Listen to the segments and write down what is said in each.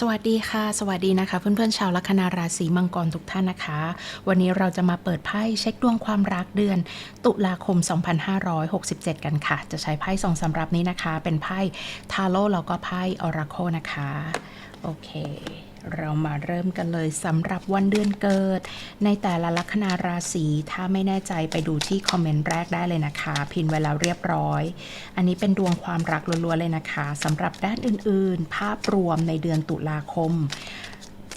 สวัสดีค่ะ สวัสดีนะคะ เพื่อนๆชาวลัคนาราศีมังกรทุกท่านนะคะ วันนี้เราจะมาเปิดไพ่เช็คดวงความรักเดือน ตุลาคม 2567 กันค่ะ จะใช้ไพ่สองสำรับนี้นะคะ เป็นไพ่ทาโร่แล้วก็ไพ่ออราโคนะคะ โอเค เรามาเริ่มกันเลยสำหรับวันเดือนเกิด ในแต่ละลัคนาราศีถ้าไม่แน่ใจไปดูที่คอมเมนต์แรกได้เลยนะคะ พิมพ์ไว้แล้วเรียบร้อย อันนี้เป็นดวงความรักล้วนๆเลยนะคะสำหรับด้านอื่นๆ ภาพรวมในเดือนตุลาคม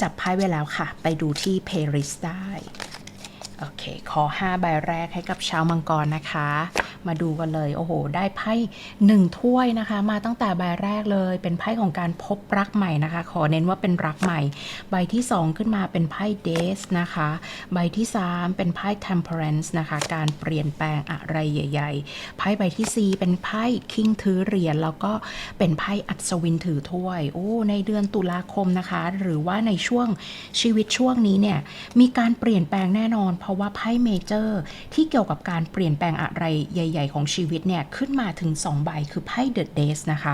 จับไพ่ไว้แล้วค่ะ ไปดูที่เพริสได้โอเคขอ 5 ใบแรกให้กับชาวมังกรนะคะ มาดูกันเลย โอ้โห ได้ไพ่หนึ่งถ้วยนะคะ มาตั้งแต่ใบแรกเลย เป็นไพ่ของการพบรักใหม่นะคะ ขอเน้นว่าเป็นรักใหม่ ใบที่ 2 ขึ้นมาเป็นไพ่เดสนะคะ ใบที่ 3 เป็นไพ่ temperance นะคะ การเปลี่ยนแปลงอะไรใหญ่ ๆ ไพ่ใบทีสี่4 เป็นไพ่คิงถือเหรียญแล้วก็เป็นไพ่อัศวินถือถ้วย โอ้ ในเดือนตุลาคมนะคะ หรือว่าในช่วงชีวิตช่วงนี้เนี่ย มีการเปลี่ยนแปลงแน่นอน เพราะว่าไพ่เมเจอร์ที่เกี่ยวกับการเปลี่ยนแปลงอะไรใหญ่ๆของชีวิตเนี่ยขึ้นมาถึง 2 ใบคือไพ่เดอะเดสนะคะ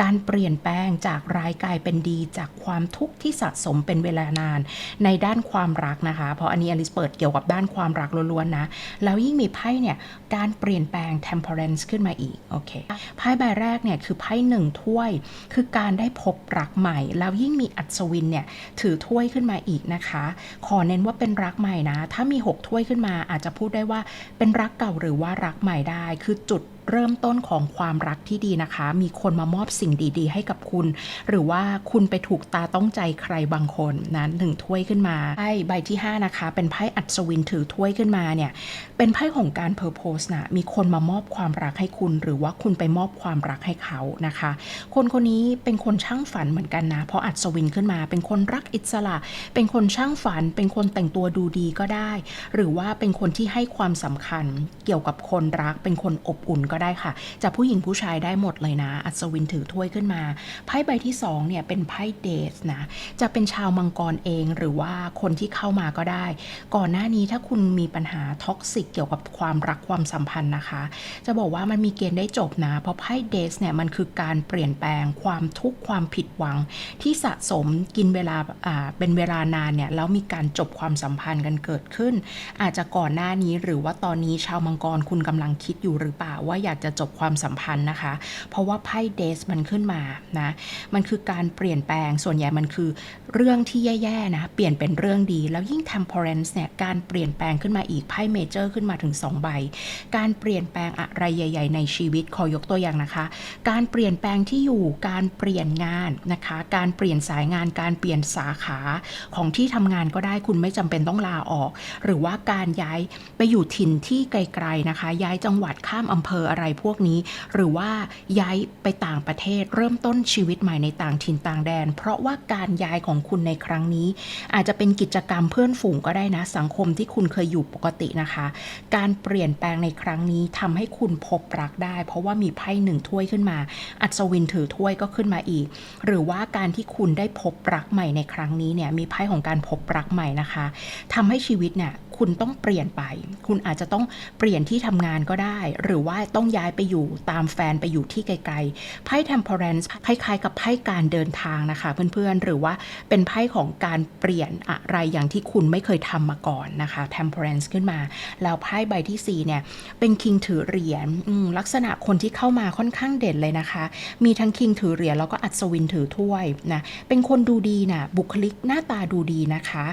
การเปลี่ยนแปลงจากร้ายกลายเป็นดีจากความทุกข์ที่สะสมเป็นเวลานาน ในด้านความรักนะคะ เพราะอันนี้อลิสเปิดเกี่ยวกับด้านความรักล้วนๆนะ แล้วยิ่งมีไพ่เนี่ยการเปลี่ยนแปลง temperance ขึ้นมาอีกโอเคไพ่ใบแรกเนี่ยคือไพ่หนึ่งถ้วย คือการได้พบรักใหม่ แล้วยิ่งมีอัศวินเนี่ยถือถ้วยขึ้นมาอีกนะคะ ขอเน้นว่าเป็นรักใหม่นะ ถ้ามี 6 ถ้วยขึ้นมาอาจจะพูดได้ว่าเป็นรักเก่าหรือว่ารักใหม่ได้คือจุด เริ่มต้นของความรักที่ดีนะคะ มีคนมามอบสิ่งดีๆ ให้กับคุณ หรือว่าคุณไปถูกตาต้องใจใครบางคนนะหนึ่งถ้วยขึ้นมาไพ่ใบที่ 5 นะคะ เป็นไพ่อัศวินถือถ้วยขึ้นมาเนี่ย เป็นไพ่ของการเพอร์โพสนะ มีคนมามอบความรักให้คุณ หรือว่าคุณไปมอบความรักให้เขานะคะ คนคนนี้เป็นคนช่างฝันเหมือนกันนะ เพราะอัศวินขึ้นมา เป็นคนรักอิสระ เป็นคนช่างฝัน เป็นคนแต่งตัวดูดีก็ได้ หรือว่าเป็นคนที่ให้ความสำคัญเกี่ยวกับคนรัก เป็นคนอบอุ่นก็ได้ค่ะ จะผู้หญิงผู้ชายได้หมดเลยนะ อัศวินถือถ้วยขึ้นมา ไพ่ใบที่สองเนี่ยเป็นไพ่เดทนะ จะเป็นชาวมังกรเองหรือว่าคนที่เข้ามาก็ได้ ก่อนหน้านี้ถ้าคุณมีปัญหาท็อกซิกเกี่ยวกับความรักความสัมพันธ์นะคะ จะบอกว่ามันมีเกณฑ์ได้จบนะ เพราะไพ่เดสเนี่ยมันคือการเปลี่ยนแปลงความทุกข์ความผิดหวัง ที่สะสมกินเวลาอ่าเป็นเวลานานเนี่ยแล้วมีการจบความสัมพันธ์กันเกิดขึ้น อาจจะก่อนหน้านี้หรือว่าตอนนี้ชาวมังกรคุณกำลังคิดอยู่หรือเปล่าว่าอยากจะจบความสัมพันธ์นะคะ เพราะว่าไพ่เดสมันขึ้นมานะมันคือการเปลี่ยนแปลงส่วนใหญ่มันคือเรื่องที่แย่ๆนะเปลี่ยนเป็นเรื่องดี แล้วยิ่ง temperance เนี่ยการเปลี่ยนแปลงขึ้นมาอีกไพ่เมเจอร์ขึ้นมาถึง 2 ใบ การเปลี่ยนแปลงอะไรใหญ่ ๆ ในชีวิตขอยกตัวอย่างนะคะ การเปลี่ยนแปลงที่อยู่การเปลี่ยนงานนะคะ การเปลี่ยนสายงานการเปลี่ยนสาขาของที่ทำงานก็ได้คุณไม่จำเป็นต้องลาออก หรือว่าการย้ายไปอยู่ถิ่นที่ไกลๆนะคะ ย้ายจังหวัดข้ามอำเภออะไรพวกนี้ หรือว่าย้ายไปต่างประเทศเริ่มต้นชีวิตใหม่ในต่างถิ่นต่างแดน เพราะว่าการย้ายของคุณในครั้งนี้ อาจจะเป็นกิจกรรมเพื่อนฝูงก็ได้นะ สังคมที่คุณเคยอยู่ปกตินะคะ การเปลี่ยนแปลงในครั้งนี้ทำให้คุณพบรักได้ เพราะว่ามีไพ่หนึ่งถ้วยขึ้นมา อัศวินถือถ้วยก็ขึ้นมาอีก หรือว่าการที่คุณได้พบรักใหม่ในครั้งนี้เนี่ยมีไพ่ของการพบรักใหม่นะคะทำให้ชีวิตเนี่ย คุณต้องเปลี่ยนไป คุณอาจจะต้องเปลี่ยนที่ทำงานก็ได้ หรือว่าต้องย้ายไปอยู่ตามแฟนไปอยู่ที่ไกลๆไพ่ temperance คล้ายๆ กับไพ่การเดินทางนะคะ เพื่อนๆ หรือว่าเป็นไพ่ของการเปลี่ยนอะไรอย่างที่คุณไม่เคยทำมาก่อนนะคะ temperance ขึ้นมา แล้วไพ่ใบที่4เนี่ยเป็น king ถือเหรียญลักษณะคนที่เข้ามาค่อนข้างเด่นเลยนะคะ มีทั้ง king ถือเหรียญแล้วก็อัศวินถือถ้วยนะเป็นคนดูดีนะบุคลิกหน้าตาดูดีนะคะ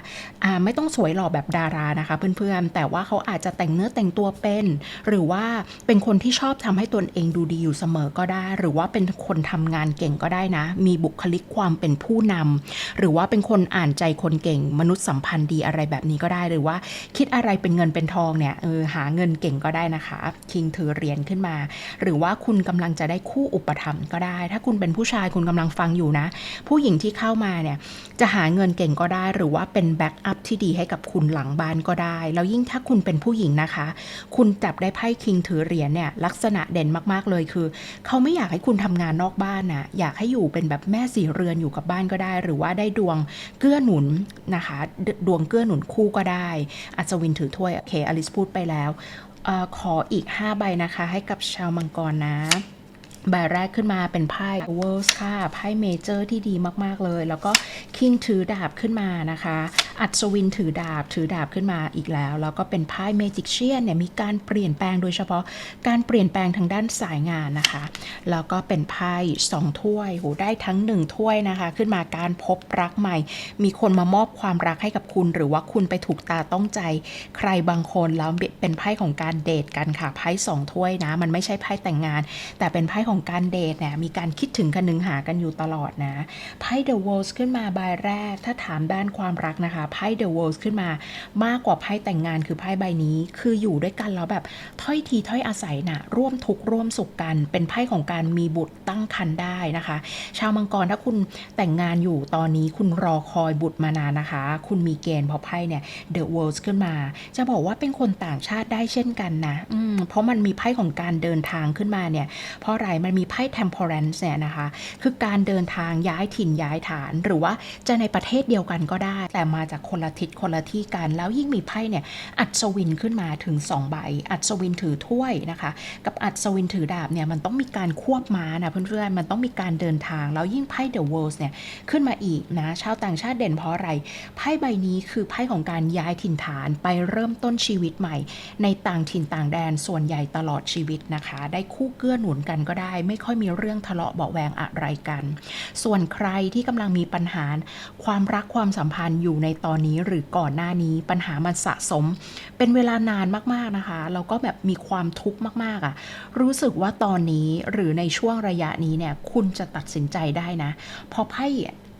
อ่าไม่ต้องสวยหล่อแบบดารานะคะเพื่อนๆ แต่ว่าเขาอาจจะแต่งเนื้อแต่งตัวเป็น หรือว่าเป็นคนที่ชอบทำให้ตนเองดูดีอยู่เสมอก็ได้ หรือว่าเป็นคนทำงานเก่งก็ได้นะ มีบุคลิกความเป็นผู้นำหรือว่าเป็นคนอ่านใจคนเก่ง มนุษย์สัมพันธ์ดีอะไรแบบนี้ก็ได้ หรือว่าคิดอะไรเป็นเงินเป็นทองเนี่ยเออหาเงินเก่งก็ได้นะคะ คิงถือเหรียญขึ้นมา หรือว่าคุณกำลังจะได้คู่อุปถัมภ์ก็ได้ ถ้าคุณเป็นผู้ชายคุณกำลังฟังอยู่นะ ผู้หญิงที่เข้ามาเนี่ยจะหาเงินเก่งก็ได้ หรือว่าเป็นแบ็กอัพที่ดีให้กับคุณหลังบ้านก็ได้แล้วยิ่งถ้าคุณเป็นผู้หญิงนะคะ คุณจับได้ไพ่คิงถือเหรียญเนี่ยลักษณะเด่นมากๆเลยคือ เขาไม่อยากให้คุณทำงานนอกบ้านนะอยากให้อยู่เป็นแบบแม่สี่เรือนอยู่กับบ้านก็ได้ หรือว่าได้ดวงเกื้อหนุนนะคะ ดวงเกื้อหนุนคู่ก็ได้ อัศวินถือถ้วยโอเคอลิสพูดไปแล้วอขออีก 5 ใบนะคะให้กับชาวมังกรนะ ใบแรกขึ้นมาเป็นไพ่ Worlds ค่ะ ไพ่เมเจอร์ที่ดีมาก ๆ เลย แล้วก็ King ถือดาบขึ้นมานะคะ อัศวินถือดาบ ถือดาบขึ้นมาอีกแล้ว แล้วก็เป็นไพ่ Magician เนี่ย มีการเปลี่ยนแปลงโดยเฉพาะการเปลี่ยนแปลงทางด้านสายงานนะคะ แล้วก็เป็นไพ่สองถ้วยโหได้ทั้งหนึ่งถ้วยนะคะ ขึ้นมาการพบรักใหม่ มีคนมามอบความรักให้กับคุณ หรือว่าคุณไปถูกตาต้องใจ ใครบางคนแล้วเป็นไพ่ของการเดทกันค่ะ ไพ่สองถ้วยนะ มันไม่ใช่ไพ่แต่งงาน แต่เป็นไพ่ของของการเดทเนี่ยมีการคิดถึงกันหนึ่งหากันอยู่ตลอดนะไพ่ The World ขึ้นมาใบแรก ถ้าถามด้านความรักนะคะไพ่ The World ขึ้นมามากกว่าไพ่แต่งงานคือไพ่ใบนี้ คืออยู่ด้วยกันแล้วแบบถ้อยทีถ้อยอาศัยนะร่วมทุกข์ร่วมสุขกัน เป็นไพ่ของการมีบุตรตั้งครรภ์ได้นะคะ ชาวมังกรถ้าคุณแต่งงานอยู่ตอนนี้คุณรอคอยบุตรมานานนะคะ คุณมีเกณฑ์พราะไพ่เนี่ย The World ขึ้นมา จะบอกว่าเป็นคนต่างชาติได้เช่นกันนะเพราะมันมีไพ่ของการเดินทางขึ้นมาเนี่ย เพราะอะไรมันมีไพ่ temperance เนี่ยนะคะ คือการเดินทางย้ายถิ่นย้ายฐาน หรือว่าจะในประเทศเดียวกันก็ได้ แต่มาจากคนละทิศคนละที่กัน แล้วยิ่งมีไพ่เนี่ยอัศวินขึ้นมาถึง 2 ใบ อัศวินถือถ้วยนะคะ กับอัศวินถือดาบเนี่ยมันต้องมีการควบม้านะเพื่อนๆ มันต้องมีการเดินทาง แล้วยิ่งไพ่ The World เนี่ยขึ้นมาอีกนะ ชาวต่างชาติเด่นเพราะอะไร ไพ่ใบนี้คือไพ่ของการย้ายถิ่นฐานไปเริ่มต้นชีวิตใหม่ ในต่างถิ่นต่างแดนส่วนใหญ่ตลอดชีวิตนะคะ ได้คู่เกื้อหนุนกันก็ได้ไม่ค่อยมีเรื่องทะเลาะเบาแวงอะไรกัน ส่วนใครที่กำลังมีปัญหาความรักความสัมพันธ์อยู่ในตอนนี้หรือก่อนหน้านี้ปัญหามันสะสม เป็นเวลานานมากๆนะคะแล้วก็แบบมีความทุกข์มากๆอะ่ะรู้สึกว่าตอนนี้หรือในช่วงระยะนี้เนี่ยคุณจะตัดสินใจได้นะพอไพ่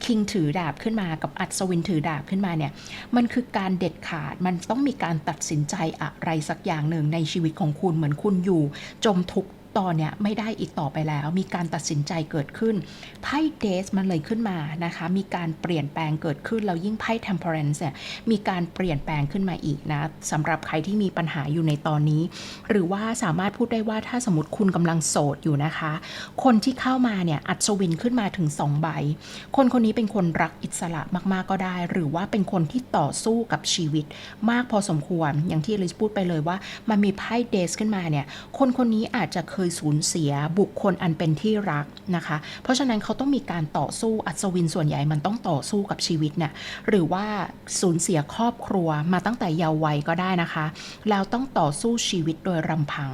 คิงถือดาบขึ้นมากับอัศวินถือดาบขึ้นมาเนี่ย มันคือการเด็ดขาดมันต้องมีการตัดสินใจอะไรสักอย่างหนึ่งในชีวิตของคุณเหมือนคุณอยู่ จมทุกข์ ตอนเนี้ยไม่ได้อีกต่อไปแล้ว มีการตัดสินใจเกิดขึ้นไพ่เดสมันเลยขึ้นมานะคะ มีการเปลี่ยนแปลงเกิดขึ้น แล้วยิ่งไพ่ temperance เนี่ยมีการเปลี่ยนแปลงขึ้นมาอีกนะสำหรับใครที่มีปัญหาอยู่ในตอนนี้ หรือว่าสามารถพูดได้ว่าถ้าสมมติคุณกำลังโสดอยู่นะคะ คนที่เข้ามาเนี่ยอัศวินขึ้นมาถึง2ใบคนคนนี้เป็นคนรักอิสระมากๆก็ได้ หรือว่าเป็นคนที่ต่อสู้กับชีวิต มากพอสมควรอย่างที่ลิสพูดไปเลยว่า มันมีไพ่เดสขึ้นมาเนี่ยคนคนนี้อาจจะเคยยสูญเสียบุคคลอันเป็นที่รักนะคะ เพราะฉะนั้นเขาต้องมีการต่อสู้อัศวินส่วนใหญ่มันต้องต่อสู้กับชีวิตเนี่ยหรือว่าสูญเสียครอบครัวมาตั้งแต่เยาว์วัยก็ได้นะคะ แล้วต้องต่อสู้ชีวิตโดยรำพัง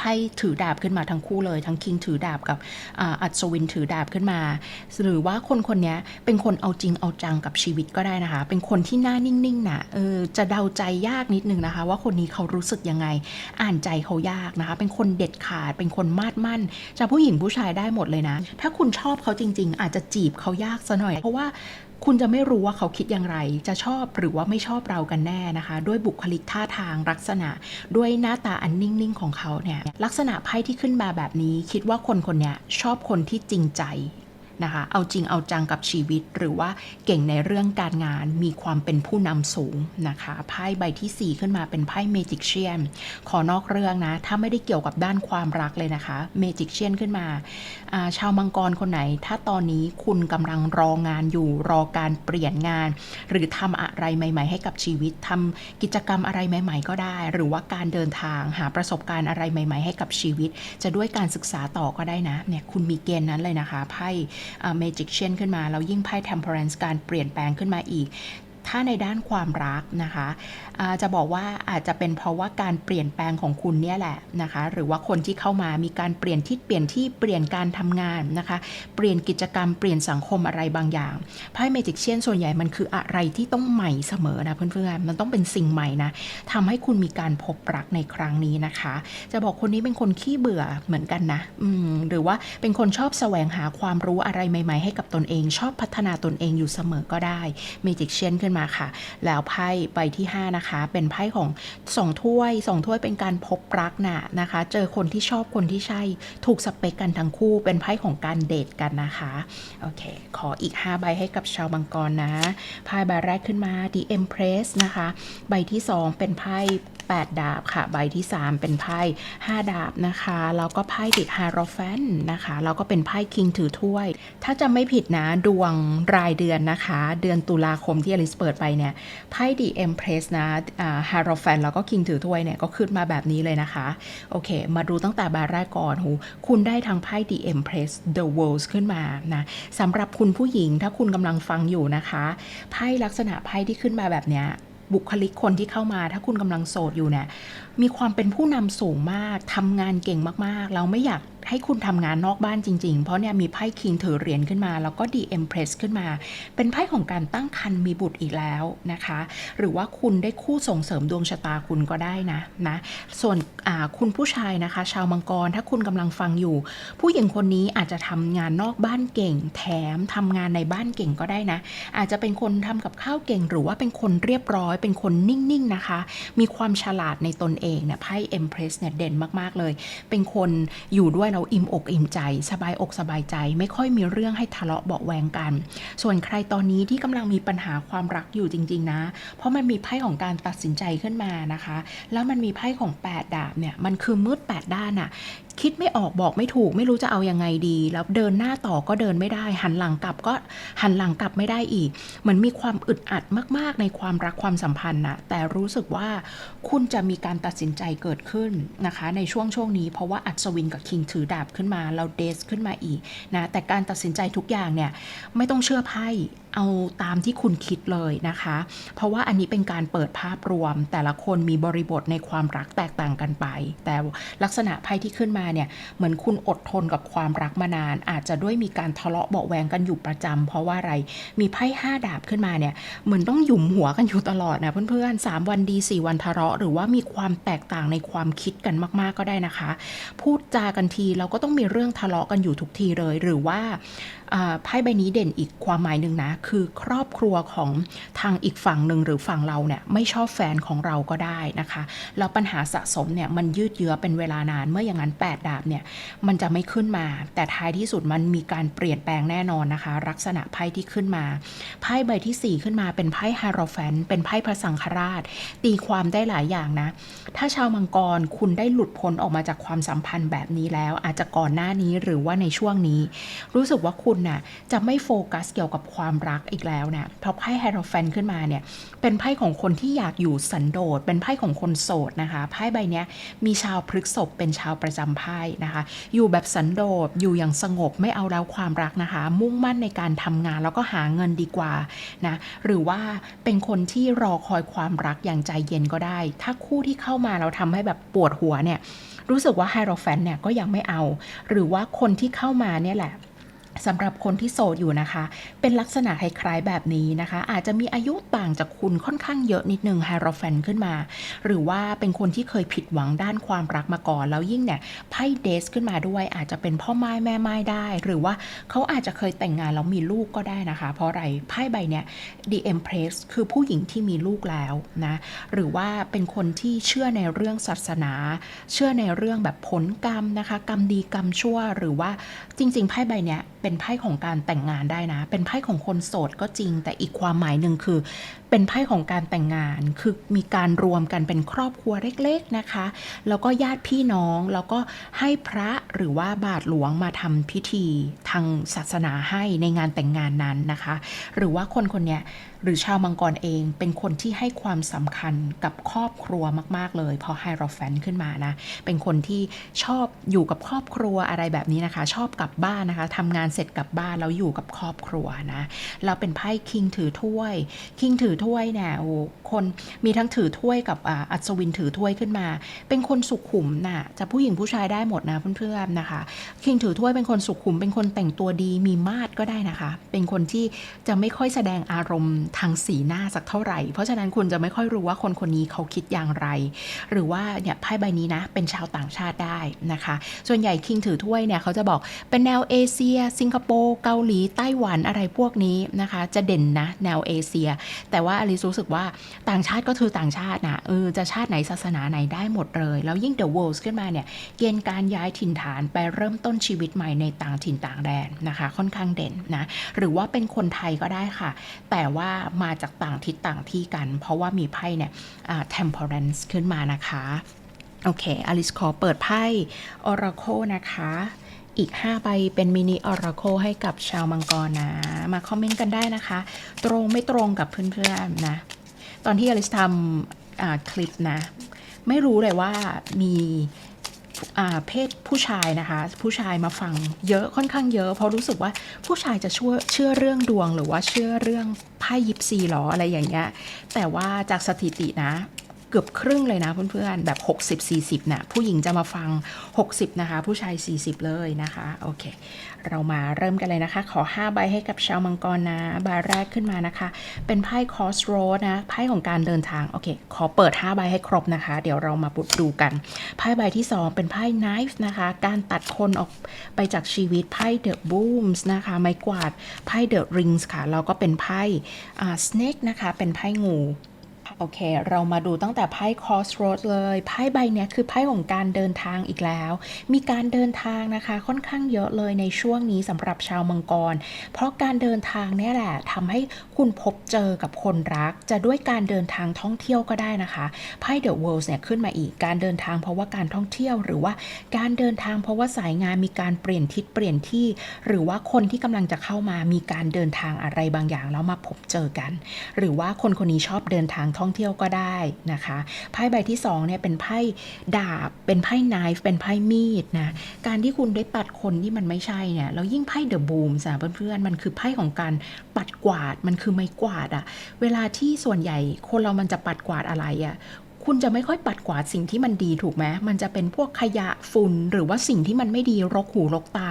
ไพ่ถือดาบขึ้นมาทั้งคู่เลย ทั้งคิงถือดาบกับอัศวินถือดาบขึ้นมา หรือว่าคนคนนี้เป็นคนเอาจริงเอาจังกับชีวิตก็ได้นะคะ เป็นคนที่หน้านิ่งๆนะเออจะเดาใจยากนิดนึงนะคะ ว่าคนนี้เขารู้สึกยังไง อ่านใจเขายากนะคะ เป็นคนเด็ดขาด เป็นคนมาดมั่น จะผู้หญิงผู้ชายได้หมดเลยนะ ถ้าคุณชอบเขาจริง ๆ อาจจะจีบเขายากซะหน่อย เพราะว่า คุณจะไม่รู้ว่าเขาคิดอย่างไร จะชอบหรือว่าไม่ชอบเรากันแน่นะคะ ด้วยบุคลิกท่าทางลักษณะ ด้วยหน้าตาอันนิ่ง ๆ ของเขาเนี่ย ลักษณะไพ่ที่ขึ้นมาแบบนี้ คิดว่าคนคนนี้ชอบคนที่จริงใจ นะคะ เอาจริงเอาจังกับชีวิต หรือว่าเก่งในเรื่องการงานมีความเป็นผู้นำสูงนะคะไพ่ใบที่ 4 ขึ้นมาเป็นไพ่เมจิกเชียนขอนอกเรื่องนะ ถ้าไม่ได้เกี่ยวกับด้านความรักเลยนะคะเมจิกเชียนขึ้นมาาชาวมังกรคนไหน ถ้าตอนนี้คุณกำลังรองานอยู่รอการเปลี่ยนงาน หรือทำอะไรใหม่ ๆ ให้กับชีวิตทำกิจกรรมอะไรใหม่ ๆ ก็ได้ หรือว่าการเดินทางหาประสบการณ์อะไรใหม่ ๆ ให้กับชีวิต จะด้วยการศึกษาต่อก็ได้นะเนี่ยคุณมีเกณฑ์นั้นเลยนะคะไพ่เมจิกเชนขึ้นมา แล้วยิ่งไพ่ temperance การเปลี่ยนแปลงขึ้นมาอีก ถ้าในด้านความรักนะคะะจะบอกว่าอาจจะเป็นเพราะว่าการเปลี่ยนแปลงของคุณเนี่ยแหละนะคะ หรือว่าคนที่เข้ามามีการเปลี่ยนที่เปลี่ยนที่เปลี่ยนการทำงานนะคะ เปลี่ยนกิจกรรมเปลี่ยนสังคมอะไรบางอย่างไพ่เมจิกเชียนส่วนใหญ่มันคืออะไรที่ต้องใหม่เสมอนะเพื่อนๆมันต้องเป็นสิ่งใหม่นะทำให้คุณมีการพบรักในครั้งนี้นะคะ จะบอกคนนี้เป็นคนขี้เบื่อเหมือนกันนะอืมหรือว่าเป็นคนชอบแสวงหาความรู้อะไรใหม่ ๆ ให้กับตนเอง ชอบพัฒนาตนเองอยู่เสมอก็ได้เมจิกเชียนขึ้นมาค่ะ แล้วไพ่ใบที่ 5 นะคะ เป็นไพ่ของสองถ้วยสองถ้วยเป็นการพบรักนะนะคะ เจอคนที่ชอบคนที่ใช่ ถูกสเปกกันทั้งคู่ เป็นไพ่ของการเดทกันนะคะ โอเค ขออีก 5 ใบให้กับชาวมังกรนะ ไพ่ใบแรกขึ้นมา The Empress นะคะ ใบที่ 2 เป็นไพ่ 8 ดาบค่ะ ใบที่ 3 เป็นไพ่ 5 ดาบนะคะ แล้วก็ไพ่ติดฮารอฟนนะคะ แล้วก็เป็นไพ่คิงถือถ้วย ถ้าจะไม่ผิดนะ ดวงรายเดือนนะคะ เดือนตุลาคมที่อลิสเปิดไปเนี่ย ไพ่ดีเอ็มเพรสนะฮารอฟนแล้วก็คิงถือถ้วยเนี่ย ก็ขึ้นมาแบบนี้เลยนะคะ โอเค มาดูตั้งแต่ใบแรกก่อนหูคุณได้ทางไพ่ The Empress The Worlds ขึ้นมานะสำหรับคุณผู้หญิงถ้าคุณกำลังฟังอยู่นะคะไพ่ลักษณะไพ่ที่ขึ้นมาแบบเนี้ย บุคลิกคนที่เข้ามา ถ้าคุณกำลังโสดอยู่เนี่ย มีความเป็นผู้นำสูงมากทำงานเก่งมากๆ เราไม่อยากให้คุณทำงานนอกบ้านจริง ๆ เพราะเนี่ยมีไพ่คิงถือเหรียญขึ้นมา แล้วก็ดีเอ็มเพรสขึ้นมา เป็นไพ่ของการตั้งครรภ์มีบุตรอีกแล้วนะคะ หรือว่าคุณได้คู่ส่งเสริมดวงชะตาคุณก็ได้นะนะ ส่วนคุณผู้ชายนะคะ ชาวมังกรถ้าคุณกำลังฟังอยู่ ผู้หญิงคนนี้อาจจะทำงานนอกบ้านเก่ง แถมทำงานในบ้านเก่งก็ได้นะ อาจจะเป็นคนทำกับข้าวเก่ง หรือว่าเป็นคนเรียบร้อย เป็นคนนิ่งๆนะคะ มีความฉลาดในตนเองเนี่ยไพ่เอ็มเพรสเนี่ยเด่นมากๆเลย เป็นคนอยู่ด้วยเราอิ่มอกอิ่มใจ สบายอกสบายใจ ไม่ค่อยมีเรื่องให้ทะเลาะเบาแวงกัน ส่วนใครตอนนี้ที่กำลังมีปัญหาความรักอยู่จริง ๆ นะ เพราะมันมีไพ่ของการตัดสินใจขึ้นมานะคะ แล้วมันมีไพ่ของ 8 ดาบเนี่ยมันคือมืด 8 ด้านอะ คิดไม่ออกบอกไม่ถูก ไม่รู้จะเอายังไงดี แล้วเดินหน้าต่อก็เดินไม่ได้ หันหลังกลับก็หันหลังกลับไม่ได้อีกเหมือนมีความอึดอัดมาก ๆ ในความรักความสัมพันธ์นะแต่รู้สึกว่าคุณจะมีการตัดสินใจเกิดขึ้นนะคะ ในช่วงช่วงนี้เพราะว่าอัศวินกับคิงถือดาบขึ้นมาเราเดสขึ้นมาอีกนะแต่การตัดสินใจทุกอย่างเนี่ยไม่ต้องเชื่อไพ่เอาตามที่คุณคิดเลยนะคะ เพราะว่าอันนี้เป็นการเปิดภาพรวม แต่ละคนมีบริบทในความรักแตกต่างกันไป แต่ลักษณะไพ่ที่ขึ้นมาเนี่ย เหมือนคุณอดทนกับความรักมานาน อาจจะด้วยมีการทะเลาะเบาแวงกันอยู่ประจำเพราะว่าอะไร มีไพ่ห้าดาบขึ้นมาเนี่ย เหมือนต้องหยุมหัวกันอยู่ตลอดนะเพื่อนๆสามวันดีสี่วันทะเลาะ หรือว่ามีความแตกต่างในความคิดกันมากๆก็ได้นะคะ พูดจากันทีเราก็ต้องมีเรื่องทะเลาะกันอยู่ทุกทีเลย หรือว่า ไพ่ใบนี้เด่นอีกความหมายหนึ่งนะ คือครอบครัวของทางอีกฝั่งหนึ่งหรือฝั่งเราเนี่ยไม่ชอบแฟนของเราก็ได้นะคะแล้วปัญหาสะสมเนี่ยมันยืดเยื้อเป็นเวลานานเมื่ออย่างนั้น 8 ดาบเนี่ยมันจะไม่ขึ้นมา แต่ท้ายที่สุดมันมีการเปลี่ยนแปลงแน่นอนนะคะ ลักษณะไพ่ที่ขึ้นมาไพ่ใบที่ 4 ขึ้นมาเป็นไพ่ฮารอแฟนเป็นไพ่พระสังฆราช ตีความได้หลายอย่างนะ ถ้าชาวมังกรคุณได้หลุดพ้นออกมาจากความสัมพันธ์แบบนี้แล้ว อาจจะก่อนหน้านี้หรือว่าในช่วงนี้ รู้สึกว่าคุณน่ะจะไม่โฟกัสเกี่ยวกับความรักอีกแล้วนะเพราะไพ่ไฮโรแฟนขึ้นมาเนี่ยเป็นไพ่ของคนที่อยากอยู่สันโดษ เป็นไพ่ของคนโสดนะคะไพ่ใบเนี้ยมีชาวพฤกษบเป็นชาวประจำไพ่นะคะ อยู่แบบสันโดษอยู่อย่างสงบไม่เอาแล้วความรักนะคะ มุ่งมั่นในการทำงานแล้วก็หาเงินดีกว่านะหรือว่าเป็นคนที่รอคอยความรักอย่างใจเย็นก็ได้ ถ้าคู่ที่เข้ามาเราทำให้แบบปวดหัวเนี่ยรู้สึกว่าไฮโรแฟนเนี่ยก็ยังไม่เอา หรือว่าคนที่เข้ามาเนี่ยแหละ สำหรับคนที่โสดอยู่นะคะ เป็นลักษณะคล้ายๆแบบนี้นะคะ อาจจะมีอายุต่างจากคุณค่อนข้างเยอะนิดนึงไฮโรแฟนขึ้นมา หรือว่าเป็นคนที่เคยผิดหวังด้านความรักมาก่อน แล้วยิ่งเนี่ยไพ่เดสขึ้นมาด้วยอาจจะเป็นพ่อไม้แม่ไม้ได้ หรือว่าเขาอาจจะเคยแต่งงานแล้วมีลูกก็ได้นะคะ เพราะอะไรไพ่ใบเนี่ย The Empress คือผู้หญิงที่มีลูกแล้วนะหรือว่าเป็นคนที่เชื่อในเรื่องศาสนา เชื่อในเรื่องแบบผลกรรมนะคะ กรรมดีกรรมชั่ว หรือว่าจริงๆไพ่ใบเนี้ยเป็นเป็นไพ่ของการแต่งงานได้นะ เป็นไพ่ของคนโสดก็จริง แต่อีกความหมายหนึ่งคือ เป็นไพ่ของการแต่งงาน คือมีการรวมกันเป็นครอบครัวเล็กๆนะคะ แล้วก็ญาติพี่น้อง แล้วก็ให้พระหรือว่าบาทหลวงมาทำพิธีทางศาสนาให้ในงานแต่งงานนั้นนะคะ หรือว่าคนคนเนี้ย หรือชาวมังกรเองเป็นคนที่ให้ความสำคัญกับครอบครัวมาก ๆ เลย พอไฮโรแฟนขึ้นมานะ เป็นคนที่ชอบอยู่กับครอบครัวอะไรแบบนี้นะคะ ชอบกลับบ้านนะคะทำงานเสร็จกลับบ้านแล้วอยู่กับครอบครัวนะเราเป็นไพ่คิงถือถ้วยคิงถือถ้วยเนี่ยโอ้คนมีทั้งถือถ้วยกับอัศวินถือถ้วยขึ้นมา เป็นคนสุขุมน่ะจะผู้หญิงผู้ชายได้หมดนะเพื่อนๆนะคะ คิงถือถ้วยเป็นคนสุขุม เป็นคนแต่งตัวดีมีมาดก็ได้นะคะ เป็นคนที่จะไม่ค่อยแสดงอารมณ์ทางสีหน้าสักเท่าไหร่ เพราะฉะนั้นคุณจะไม่ค่อยรู้ว่าคนคนนี้เขาคิดอย่างไร หรือว่าเนี่ยไพ่ใบนี้นะเป็นชาวต่างชาติได้นะคะ ส่วนใหญ่คิงถือถ้วยเนี่ยเขาจะบอกเป็นแนวเอเชีย สิงคโปร์เกาหลีไต้หวันอะไรพวกนี้นะคะ จะเด่นนะแนวเอเชีย แต่ว่าอลิซรู้สึกว่าต่างชาติก็คือต่างชาตินะเออจะชาติไหนศาสนาไหนได้หมดเลย แล้วยิ่ง The World ขึ้นมาเนี่ยเกณฑ์การย้ายถิ่นฐานไปเริ่มต้นชีวิตใหม่ในต่างถิ่นต่างแดนนะคะ ค่อนข้างเด่นนะหรือว่าเป็นคนไทยก็ได้ค่ะ แต่ว่ามาจากต่างทิศต่างที่กัน เพราะว่ามีไพ่เนี่ย temperance ขึ้นมานะคะ โอเค อลิสขอเปิดไพ่ Oracle นะคะ อีก 5 ใบเป็นมินิ Oracle ให้กับชาวมังกรนะ มาคอมเมนต์กันได้นะคะ ตรงไม่ตรงกับเพื่อนๆนะ ตอนที่อลิสทำคลิปนะ ไม่รู้เลยว่ามี เพศผู้ชายนะคะ ผู้ชายมาฟังเยอะค่อนข้างเยอะ เพราะรู้สึกว่าผู้ชายจะช่วยเชื่อเรื่องดวงหรือว่าเชื่อเรื่องไพ่ยิปซีหรออะไรอย่างเงี้ยแต่ว่าจากสถิตินะ เกือบครึ่งเลยนะเพื่อนๆแบบ 60-40นะผู้หญิงจะมาฟัง 60 นะคะ ผู้ชาย 40 เลยนะคะโอเค เรามาเริ่มกันเลยนะคะ ขอ 5 ใบให้กับชาวมังกรนะใบแรกขึ้นมานะคะ เป็นไพ่ crossroad นะไพ่ของการเดินทางโอเค ขอเปิด 5 ใบให้ครบนะคะ เดี๋ยวเรามาปุดดูกันไพ่ใบที่ 2 เป็นไพ่ knife นะคะ การตัดคนออกไปจากชีวิตไพ่ the booms นะคะไม้กวาดไพ่ the rings ค่ะแล้วก็เป็นไพ่ snake นะคะเป็นไพ่งู โอเค เรามาดูตั้งแต่ไพ่ crossroad เลย ไพ่ใบเนี้ยคือไพ่ของการเดินทางอีกแล้ว มีการเดินทางนะคะค่อนข้างเยอะเลยในช่วงนี้สำหรับชาวมังกร เพราะการเดินทางเนี่ยแหละทำให้คุณพบเจอกับคนรัก จะด้วยการเดินทางท่องเที่ยวก็ได้นะคะ ไพ่ The World เนี่ยขึ้นมาอีก การเดินทางเพราะว่าการท่องเที่ยว หรือว่าการเดินทางเพราะว่าสายงานมีการเปลี่ยนทิศเปลี่ยนที่ หรือว่าคนที่กำลังจะเข้ามามีการเดินทางอะไรบางอย่างแล้วมาพบเจอกัน หรือว่าคนคนนี้ชอบเดินทางท่องเที่ยวก็ได้นะคะไพ่ใบที่2เนี่ยเป็นไพ่ดาบ เป็นไพ่ไนฟ์เป็นไพ่มีดนะการที่คุณได้ปัดคนที่มันไม่ใช่เนี่ยแล้วยิ่งไพ่เดอะบูมสาเพื่อนๆมันคือไพ่ของการปัดกวาดมันคือไม้กวาดอะเวลาที่ส่วนใหญ่คนเรามันจะปัดกวาดอะไรอะ คุณจะไม่ค่อยปัดกวาดสิ่งที่มันดีถูกไหมมันจะเป็นพวกขยะฝุ่นหรือว่าสิ่งที่มันไม่ดีรกหูรกตา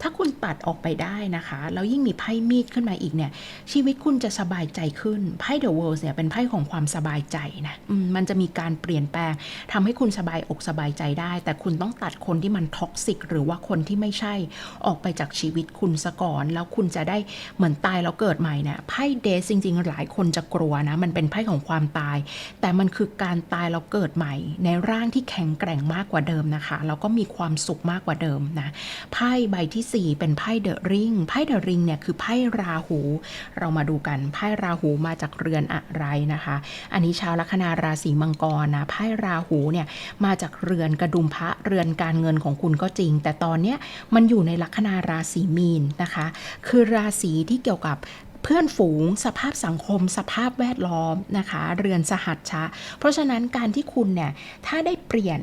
ถ้าคุณปัดออกไปได้นะคะ แล้วยิ่งมีไพ่มีดขึ้นมาอีกเนี่ย ชีวิตคุณจะสบายใจขึ้น ไพ่ The World เนี่ยเป็นไพ่ของความสบายใจนะมมันจะมีการเปลี่ยนแปลงทำให้คุณสบายอกสบายใจได้ แต่คุณต้องตัดคนที่มันท็อกซิกหรือว่าคนที่ไม่ใช่ออกไปจากชีวิตคุณซะก่อน แล้วคุณจะได้เหมือนตายแล้วเกิดใหม่เนี่ยไพ่เดซจริง ๆ หลายคนจะกลัวนะ มันเป็นไพ่ของความตาย แต่มันคือการตายแล้วเกิดใหม่ ในร่างที่แข็งแกร่งมากกว่าเดิมนะคะแล้วก็มีความสุขมากกว่าเดิมนะไพ่ใบทีสี่ 4 เป็นไพ่เดอะริงไพ่เดอะริงเนี่ยคือไพ่ราหู เรามาดูกันไพ่ราหูมาจากเรือนอะไรนะคะ อันนี้ชาวลัคนาราศีมังกรนะไพ่ราหูเนี่ยมาจากเรือนกระดุมพระเรือนการเงินของคุณก็จริง แต่ตอนเนี้ยมันอยู่ในลัคนาราศีมีนนะคะ คือราศีที่เกี่ยวกับ เพื่อนฝูง สภาพสังคม สภาพแวดล้อมนะคะ เรือนสหัชชะ เพราะฉะนั้นการที่คุณเนี่ยถ้าได้เปลี่ยน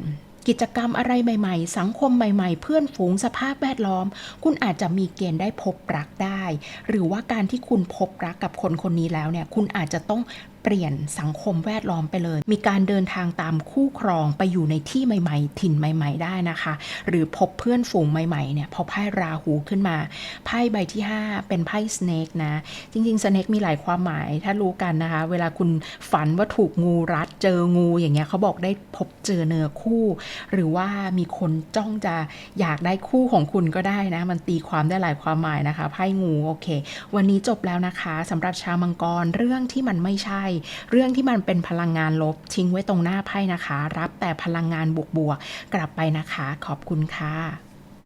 กิจกรรมอะไรใหม่ ๆ สังคมใหม่ ๆ เพื่อนฝูงสภาพแวดล้อม คุณอาจจะมีเกณฑ์ได้พบรักได้ หรือว่าการที่คุณพบรักกับคนคนนี้แล้วเนี่ย คุณอาจจะต้อง เปลี่ยนสังคมแวดล้อมไปเลย มีการเดินทางตามคู่ครองไปอยู่ในที่ใหม่ ๆ ถิ่นใหม่ ๆ ได้นะคะ หรือพบเพื่อนฝูงใหม่ๆเนี่ยพอไพ่ราหูขึ้นมา ไพ่ใบที่ 5 เป็นไพ่สเนกนะ จริงๆสเนกมีหลายความหมาย ถ้ารู้กันนะคะ เวลาคุณฝันว่าถูกงูรัดเจองูอย่างเงี้ยเขาบอกได้พบเจอเนื้อคู่ หรือว่ามีคนจ้องจะอยากได้คู่ของคุณก็ได้นะ มันตีความได้หลายความหมายนะคะไพ่งูโอเค วันนี้จบแล้วนะคะสำหรับชาวมังกรเรื่องที่มันไม่ใช่เรื่องที่มันเป็นพลังงานลบทิ้งไว้ตรงหน้าไพ่นะคะ รับแต่พลังงานบวกๆกลับไปนะคะ ขอบคุณค่ะ